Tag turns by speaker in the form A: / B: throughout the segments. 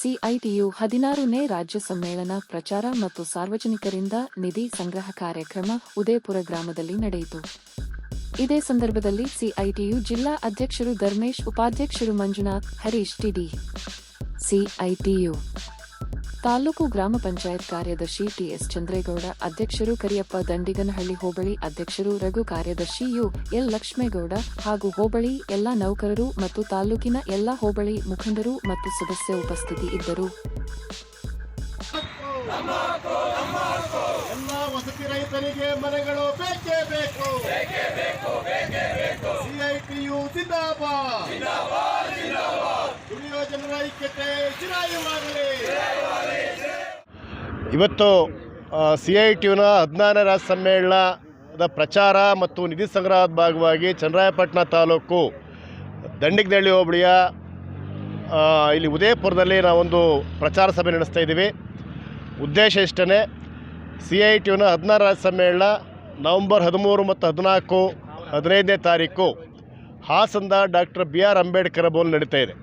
A: CITU ಹದಿನಾರನೇ ರಾಜ್ಯ ಸಮ್ಮೇಳನ ಪ್ರಚಾರ ಮತ್ತು ಸಾರ್ವಜನಿಕರಿಂದ ನಿಧಿ ಸಂಗ್ರಹ ಕಾರ್ಯಕ್ರಮ ಉದಯಪುರ ಗ್ರಾಮದಲ್ಲಿ ನಡೆಯಿತು. ಇದೇ ಸಂದರ್ಭದಲ್ಲಿ ಸಿಐಟಿಯು ಜಿಲ್ಲಾ ಅಧ್ಯಕ್ಷರು ಧರ್ಮೇಶ್, ಉಪಾಧ್ಯಕ್ಷರು ಮಂಜುನಾಥ್, ಹರೀಶ್, ಟಿಡಿ. ಸಿಐಟಿಯು ತಾಲೂಕು ಗ್ರಾಮ ಪಂಚಾಯತ್ ಕಾರ್ಯದರ್ಶಿ ಟಿಎಸ್ ಚಂದ್ರೇಗೌಡ ಅಧ್ಯಕ್ಷರು ಕರಿಯಪ್ಪ ದಂಡಿಗನಹಳ್ಳಿ ಹೋಬಳಿ ಅಧ್ಯಕ್ಷರು ರಘು ಕಾರ್ಯದರ್ಶಿ ಯು ಎಲ್ ಲಕ್ಷ್ಮೇಗೌಡ ಹಾಗೂ ಹೋಬಳಿ ಎಲ್ಲಾ ನೌಕರರು ಮತ್ತು ತಾಲೂಕಿನ ಎಲ್ಲಾ ಹೋಬಳಿ ಮುಖಂಡರು ಮತ್ತು ಸದಸ್ಯ ಉಪಸ್ಥಿತಿ ಇದ್ದರು.
B: ರೈತರಿಗೆ ಮನೆಗಳು ಬೇಕೇ ಬೇಕು. ಸಿಐಟಿಯು ಸಿಂದಾಬಾದ್ ದುಡಿಯುವ ಜನರ ಐಕ್ಯತೆ ಚಿರಾಯುವಾಗಲಿ. ಇವತ್ತು ಸಿ ಐ ಟಿಯುನ ಹದಿನಾರನೇ ರಾಜ್ಯ ಸಮ್ಮೇಳನದ ಪ್ರಚಾರ ಮತ್ತು ನಿಧಿ ಸಂಗ್ರಹದ ಭಾಗವಾಗಿ ಚನ್ನರಾಯಪಟ್ಟಣ ತಾಲೂಕು ದಂಡಿಗದಳ್ಳಿ ಹೋಬಳಿಯ ಇಲ್ಲಿ ಉದಯಪುರದಲ್ಲಿ ನಾವೊಂದು ಪ್ರಚಾರ ಸಭೆ ನಡೆಸ್ತಾ ಇದ್ದೀವಿ. ಉದ್ದೇಶ ಇಷ್ಟೇ ಸಿ ಐ ಟಿಯುನ ಹದಿನಾರು ರಾಜ್ಯ ಸಮ್ಮೇಳನ ನವಂಬರ್ ಹದಿಮೂರು ಮತ್ತು ಹದಿನಾಲ್ಕು, ಹದಿನೈದನೇ ತಾರೀಕು ಹಾಸನದ ಡಾಕ್ಟರ್ ಬಿ ಆರ್ ಅಂಬೇಡ್ಕರ್ ಬೋಲ್ ನಡೀತಾ ಇದೆ.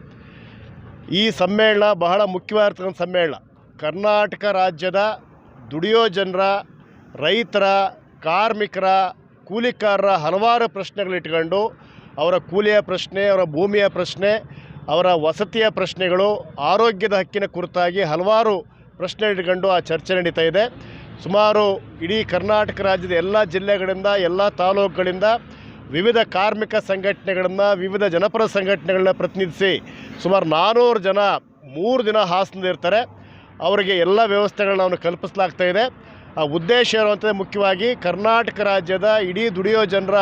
B: ಈ ಸಮ್ಮೇಳನ ಬಹಳ ಮುಖ್ಯವಾಗಿರ್ತಕ್ಕಂಥ ಸಮ್ಮೇಳನ. ಕರ್ನಾಟಕ ರಾಜ್ಯದ ದುಡಿಯೋ ಜನರ, ರೈತರ, ಕಾರ್ಮಿಕರ, ಕೂಲಿಕಾರರ ಹಲವಾರು ಪ್ರಶ್ನೆಗಳಿಟ್ಕೊಂಡು ಅವರ ಕೂಲಿಯ ಪ್ರಶ್ನೆ, ಅವರ ಭೂಮಿಯ ಪ್ರಶ್ನೆ, ಅವರ ವಸತಿಯ ಪ್ರಶ್ನೆಗಳು, ಆರೋಗ್ಯದ ಹಕ್ಕಿನ ಕುರಿತಾಗಿ ಹಲವಾರು ಪ್ರಶ್ನೆ ಇಟ್ಕೊಂಡು ಆ ಚರ್ಚೆ ನಡೀತಾ ಇದೆ. ಸುಮಾರು ಇಡೀ ಕರ್ನಾಟಕ ರಾಜ್ಯದ ಎಲ್ಲ ಜಿಲ್ಲೆಗಳಿಂದ, ಎಲ್ಲ ತಾಲೂಕುಗಳಿಂದ ವಿವಿಧ ಕಾರ್ಮಿಕ ಸಂಘಟನೆಗಳನ್ನು, ವಿವಿಧ ಜನಪರ ಸಂಘಟನೆಗಳನ್ನ ಪ್ರತಿನಿಧಿಸಿ ಸುಮಾರು ನಾನ್ನೂರು ಜನ ಮೂರು ದಿನ ಹಾಸನದಿರ್ತಾರೆ ಅವರಿಗೆ ಎಲ್ಲ ವ್ಯವಸ್ಥೆಗಳನ್ನ ಅವನು ಕಲ್ಪಿಸಲಾಗ್ತಾ ಇದೆ. ಆ ಉದ್ದೇಶ ಇರುವಂಥದ್ದು ಮುಖ್ಯವಾಗಿ ಕರ್ನಾಟಕ ರಾಜ್ಯದ ಇಡೀ ದುಡಿಯೋ ಜನರ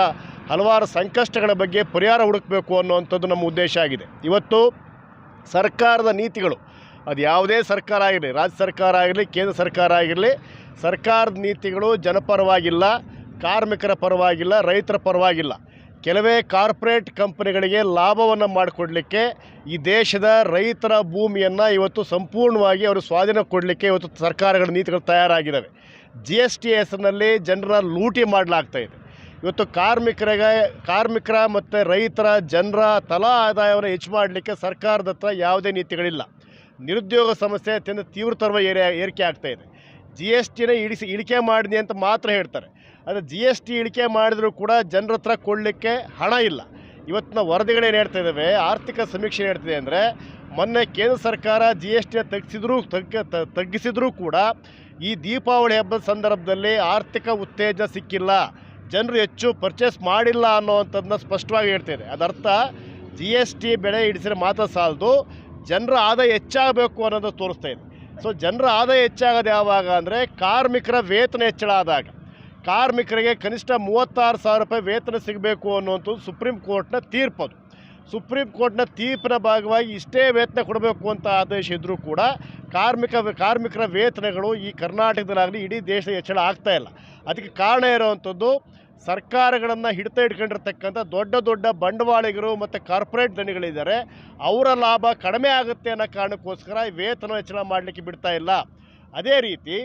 B: ಹಲವಾರು ಸಂಕಷ್ಟಗಳ ಬಗ್ಗೆ ಪರಿಹಾರ ಹುಡುಕಬೇಕು ಅನ್ನುವಂಥದ್ದು ನಮ್ಮ ಉದ್ದೇಶ ಆಗಿದೆ. ಇವತ್ತು ಸರ್ಕಾರದ ನೀತಿಗಳು, ಅದು ಯಾವುದೇ ಸರ್ಕಾರ ಆಗಿರಲಿ ರಾಜ್ಯ ಸರ್ಕಾರ ಆಗಿರಲಿ ಕೇಂದ್ರ ಸರ್ಕಾರ ಆಗಿರಲಿ ಸರ್ಕಾರದ ನೀತಿಗಳು ಜನಪರವಾಗಿಲ್ಲ, ಕಾರ್ಮಿಕರ ಪರವಾಗಿಲ್ಲ, ರೈತರ ಪರವಾಗಿಲ್ಲ. ಕೆಲವೇ ಕಾರ್ಪೊರೇಟ್ ಕಂಪನಿಗಳಿಗೆ ಲಾಭವನ್ನು ಮಾಡಿಕೊಡ್ಲಿಕ್ಕೆ ಈ ದೇಶದ ರೈತರ ಭೂಮಿಯನ್ನು ಇವತ್ತು ಸಂಪೂರ್ಣವಾಗಿ ಅವರು ಸ್ವಾಧೀನ ಕೊಡಲಿಕ್ಕೆ ಇವತ್ತು ಸರ್ಕಾರಗಳ ನೀತಿಗಳು ತಯಾರಾಗಿದ್ದಾವೆ ಜಿ ಎಸ್ ಟಿ ಹೆಸರಿನಲ್ಲಿ ಜನರ ಲೂಟಿ ಮಾಡಲಾಗ್ತಾ ಇದೆ. ಇವತ್ತು ಕಾರ್ಮಿಕರಿಗೆ, ಕಾರ್ಮಿಕರ ಮತ್ತು ರೈತರ ಜನರ ತಲಾ ಆದಾಯವನ್ನು ಹೆಚ್ಚು ಮಾಡಲಿಕ್ಕೆ ಸರ್ಕಾರದ ಹತ್ರ ಯಾವುದೇ ನೀತಿಗಳಿಲ್ಲ. ನಿರುದ್ಯೋಗ ಸಮಸ್ಯೆ ಅತ್ಯಂತ ತೀವ್ರತರವ ಏರಿಕೆ ಆಗ್ತಾ ಇದೆ. ಜಿ ಎಸ್ ಟಿನ ಇಳಿಸಿ, ಇಳಿಕೆ ಮಾಡಿದೆ ಅಂತ ಮಾತ್ರ ಹೇಳ್ತಾರೆ. ಆದರೆ ಜಿ ಎಸ್ ಟಿ ಇಳಿಕೆ ಮಾಡಿದರೂ ಕೂಡ ಜನರ ಹತ್ರ ಕೊಡಲಿಕ್ಕೆ ಹಣ ಇಲ್ಲ. ಇವತ್ತಿನ ವರದಿಗಳೇನು ಹೇಳ್ತಾ ಇದ್ದಾವೆ ಆರ್ಥಿಕ ಸಮೀಕ್ಷೆ ಹೇಳ್ತಿದೆ ಅಂದರೆ, ಮೊನ್ನೆ ಕೇಂದ್ರ ಸರ್ಕಾರ ಜಿ ಎಸ್ ಟಿನ ತಗ್ಗಿಸಿದ್ರೂ ತಗ್ಗ ತಗ್ಗಿಸಿದ್ರೂ ಕೂಡ ಈ ದೀಪಾವಳಿ ಹಬ್ಬದ ಸಂದರ್ಭದಲ್ಲಿ ಆರ್ಥಿಕ ಉತ್ತೇಜನ ಸಿಕ್ಕಿಲ್ಲ. ಜನರು ಹೆಚ್ಚು ಪರ್ಚೇಸ್ ಮಾಡಿಲ್ಲ ಅನ್ನೋವಂಥದ್ದನ್ನ ಸ್ಪಷ್ಟವಾಗಿ ಹೇಳ್ತಿದೆ ಅದರ್ಥ ಜಿ ಎಸ್ ಟಿ ಬೆಳೆ ಇಡಿಸಿದ್ರೆ ಮಾತ್ರ ಸಾಲದು. ಜನರ ಆದಾಯ ಹೆಚ್ಚಾಗಬೇಕು ಅನ್ನೋದು ತೋರಿಸ್ತಾ ಇದೆ. ಸೊ ಜನರ ಆದಾಯ ಹೆಚ್ಚಾಗೋದು ಯಾವಾಗ ಅಂದರೆ ಕಾರ್ಮಿಕರ ವೇತನ ಹೆಚ್ಚಳ ಆದಾಗ. ಕಾರ್ಮಿಕರಿಗೆ ಕನಿಷ್ಠ ಮೂವತ್ತಾರು ಸಾವಿರ ರೂಪಾಯಿ ವೇತನ ಸಿಗಬೇಕು ಅನ್ನುವಂಥದ್ದು ಸುಪ್ರೀಂ ಕೋರ್ಟ್ನ ತೀರ್ಪದು. ಸುಪ್ರೀಂ ಕೋರ್ಟ್ನ ತೀರ್ಪಿನ ಭಾಗವಾಗಿ ಇಷ್ಟೇ ವೇತನ ಕೊಡಬೇಕು ಅಂತ ಆದೇಶ ಇದ್ದರೂ ಕೂಡ ಕಾರ್ಮಿಕ ಕಾರ್ಮಿಕರ ವೇತನಗಳು ಈ ಕರ್ನಾಟಕದಲ್ಲಾಗಲಿ ಇಡೀ ದೇಶದ ಹೆಚ್ಚಳ ಆಗ್ತಾ ಇಲ್ಲ. ಅದಕ್ಕೆ ಕಾರಣ ಇರುವಂಥದ್ದು ಸರ್ಕಾರಗಳನ್ನು ಹಿಡಿತ ಇಟ್ಕೊಂಡಿರ್ತಕ್ಕಂಥ ದೊಡ್ಡ ದೊಡ್ಡ ಬಂಡವಾಳಿಗರು ಮತ್ತು ಕಾರ್ಪೊರೇಟ್ ದಣಿಗಳಿದ್ದಾರೆ ಅವರ ಲಾಭ ಕಡಿಮೆ ಆಗುತ್ತೆ ಅನ್ನೋ ಕಾರಣಕ್ಕೋಸ್ಕರ ವೇತನ ಹೆಚ್ಚಳ ಮಾಡಲಿಕ್ಕೆ ಬಿಡ್ತಾ ಇಲ್ಲ. ಅದೇ ರೀತಿ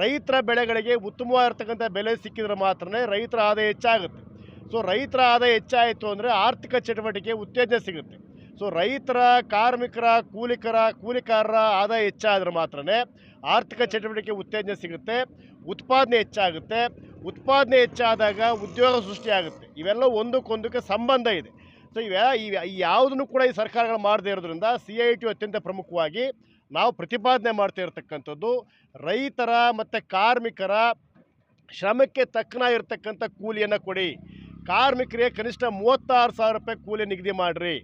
B: ರೈತರ ಬೆಳೆಗಳಿಗೆ ಉತ್ತಮವಾಗಿರ್ತಕ್ಕಂಥ ಬೆಲೆ ಸಿಕ್ಕಿದ್ರೆ ಮಾತ್ರ ರೈತರ ಆದಾಯ ಹೆಚ್ಚಾಗುತ್ತೆ. ಸೊ ರೈತರ ಆದಾಯ ಹೆಚ್ಚಾಯಿತು ಅಂದರೆ ಆರ್ಥಿಕ ಚಟುವಟಿಕೆ ಉತ್ತೇಜನ ಸಿಗುತ್ತೆ. ಸೊ ರೈತರ, ಕಾರ್ಮಿಕರ, ಕೂಲಿಕರ, ಕೂಲಿಕಾರರ ಆದಾಯ ಹೆಚ್ಚಾದ್ರೆ ಮಾತ್ರ ಆರ್ಥಿಕ ಚಟುವಟಿಕೆ ಉತ್ತೇಜನ ಸಿಗುತ್ತೆ, ಉತ್ಪಾದನೆ ಹೆಚ್ಚಾಗುತ್ತೆ. ಉತ್ಪಾದನೆ ಹೆಚ್ಚಾದಾಗ ಉದ್ಯೋಗ ಸೃಷ್ಟಿಯಾಗುತ್ತೆ. ಇವೆಲ್ಲ ಒಂದಕ್ಕೊಂದಕ್ಕೆ ಸಂಬಂಧ ಇದೆ. ಸೊ ಇವೆ ಇವೆ ಯಾವುದನ್ನು ಕೂಡ ಈ ಸರ್ಕಾರಗಳು ಮಾಡದೇ ಇರೋದ್ರಿಂದ ಸಿ ಐ ಟಿ ಅತ್ಯಂತ ಪ್ರಮುಖವಾಗಿ ನಾವು ಪ್ರತಿಪಾದನೆ ಮಾಡ್ತಾ ಇರತಕ್ಕಂಥದ್ದು ರೈತರ ಮತ್ತು ಕಾರ್ಮಿಕರ ಶ್ರಮಕ್ಕೆ ತಕ್ಕನಾಗಿರ್ತಕ್ಕಂಥ ಕೂಲಿಯನ್ನು ಕೊಡಿ. ಕಾರ್ಮಿಕರಿಗೆ ಕನಿಷ್ಠ ಮೂವತ್ತಾರು ಸಾವಿರ ರೂಪಾಯಿ ಕೂಲಿ ನಿಗದಿ ಮಾಡಿರಿ.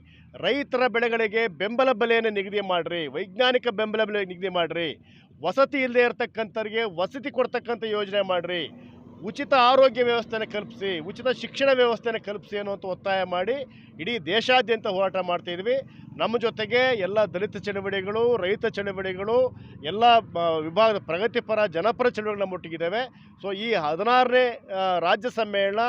B: ರೈತರ ಬೆಳೆಗಳಿಗೆ ಬೆಂಬಲ ಬೆಲೆಯನ್ನು ನಿಗದಿ ಮಾಡಿರಿ. ವೈಜ್ಞಾನಿಕ ಬೆಂಬಲ ಬೆಲೆ ನಿಗದಿ ಮಾಡಿರಿ. ವಸತಿ ಇಲ್ಲದೆ ಇರತಕ್ಕಂಥವ್ರಿಗೆ ವಸತಿ ಕೊಡ್ತಕ್ಕಂಥ ಯೋಜನೆ ಮಾಡಿರಿ. ಉಚಿತ ಆರೋಗ್ಯ ವ್ಯವಸ್ಥೆಯನ್ನು ಕಲ್ಪಿಸಿ, ಉಚಿತ ಶಿಕ್ಷಣ ವ್ಯವಸ್ಥೆಯನ್ನು ಕಲ್ಪಿಸಿ ಅನ್ನುವಂಥ ಒತ್ತಾಯ ಮಾಡಿ ಇಡೀ ದೇಶಾದ್ಯಂತ ಹೋರಾಟ ಮಾಡ್ತಾಯಿದ್ವಿ ನಮ್ಮ ಜೊತೆಗೆ ಎಲ್ಲ ದಲಿತ ಚಳವಳಿಗಳು, ರೈತ ಚಳವಳಿಗಳು, ಎಲ್ಲ ವಿಭಾಗದ ಪ್ರಗತಿಪರ ಜನಪರ ಚಳುವಳಿಗಳನ್ನ ಮುಟ್ಟಿಗಿದ್ದೇವೆ. ಸೊ ಈ ಹದಿನಾರನೇ ರಾಜ್ಯ ಸಮ್ಮೇಳನ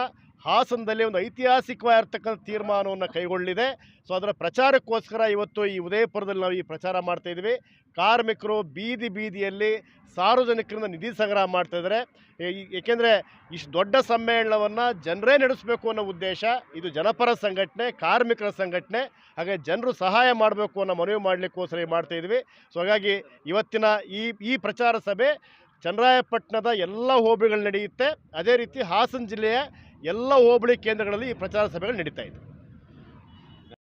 B: ಹಾಸನದಲ್ಲಿ ಒಂದು ಐತಿಹಾಸಿಕವಾಗಿರ್ತಕ್ಕಂಥ ತೀರ್ಮಾನವನ್ನು ಕೈಗೊಳ್ಳಿದೆ ಸೊ ಅದರ ಪ್ರಚಾರಕ್ಕೋಸ್ಕರ ಇವತ್ತು ಈ ಉದಯಪುರದಲ್ಲಿ ನಾವು ಈ ಪ್ರಚಾರ ಮಾಡ್ತಾ ಇದ್ವಿ ಕಾರ್ಮಿಕರು ಬೀದಿ ಬೀದಿಯಲ್ಲಿ ಸಾರ್ವಜನಿಕರಿಂದ ನಿಧಿ ಸಂಗ್ರಹ ಮಾಡ್ತಾ ಇದ್ದಾರೆ. ಏಕೆಂದರೆ ಇಷ್ಟು ದೊಡ್ಡ ಸಮ್ಮೇಳನವನ್ನು ಜನರೇ ನಡೆಸಬೇಕು ಅನ್ನೋ ಉದ್ದೇಶ, ಇದು ಜನಪರ ಸಂಘಟನೆ, ಕಾರ್ಮಿಕರ ಸಂಘಟನೆ, ಹಾಗೆ ಜನರು ಸಹಾಯ ಮಾಡಬೇಕು ಅನ್ನೋ ಮನವಿ ಮಾಡಲಿಕ್ಕೋಸ್ಕರ ಈ ಮಾಡ್ತಾ ಇದ್ವಿ ಸೊ ಹಾಗಾಗಿ ಇವತ್ತಿನ ಈ ಈ ಪ್ರಚಾರ ಸಭೆ ಚನ್ನರಾಯಪಟ್ಟಣದ ಎಲ್ಲ ಹೋಬಳಿಗಳು ನಡೆಯುತ್ತೆ. ಅದೇ ರೀತಿ ಹಾಸನ ಜಿಲ್ಲೆಯ ಎಲ್ಲ ಹೋಬಳಿ ಕೇಂದ್ರಗಳಲ್ಲಿ ಈ ಪ್ರಚಾರ ಸಭೆಗಳು ನಡೀತಾ ಇದೆ.